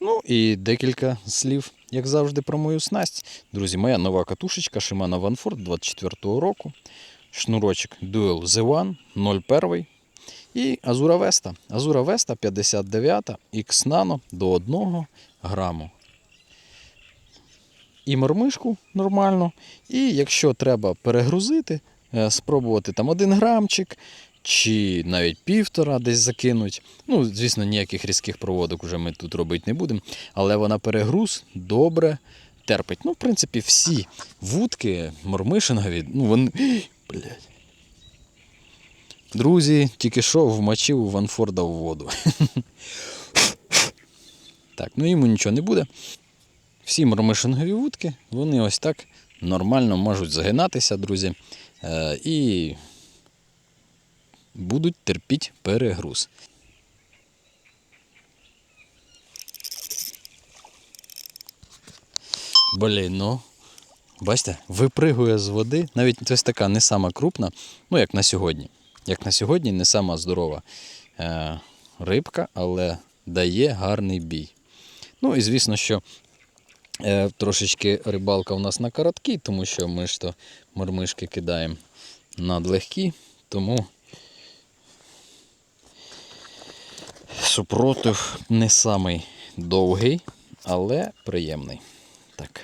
Ну і декілька слів, як завжди, про мою снасть. Друзі, моя нова катушечка Shimano Vanford 24-го року. Шнурочок Dual Z1 01 і Azura Vesta. Azura Vesta 59 X Nano до 1 граму. І мормишку нормально. І якщо треба перегрузити, е, спробувати там 1 грамчик чи навіть півтора десь закинуть. Ну, звісно, ніяких різких проводок вже ми тут робити не будемо. Але вона перегруз добре терпить. Ну, в принципі, всі вудки мормишингові, ну вони. Блядь. Друзі, тільки що вмочив Ванфорда в воду. Так, ну йому нічого не буде. Всі мормишингові вудки, вони ось так нормально можуть загинатися, друзі. Е, і будуть терпіти перегруз. Блін, ну. Бачите, випригує з води. Навіть ось така не сама крупна, ну як на сьогодні. Як на сьогодні, не сама здорова е, рибка, але дає гарний бій. Ну і звісно, що е, трошечки рибалка у нас на короткій, тому що ми ж то мормишки кидаємо надлегкі, тому супротив не самий довгий, але приємний. Так.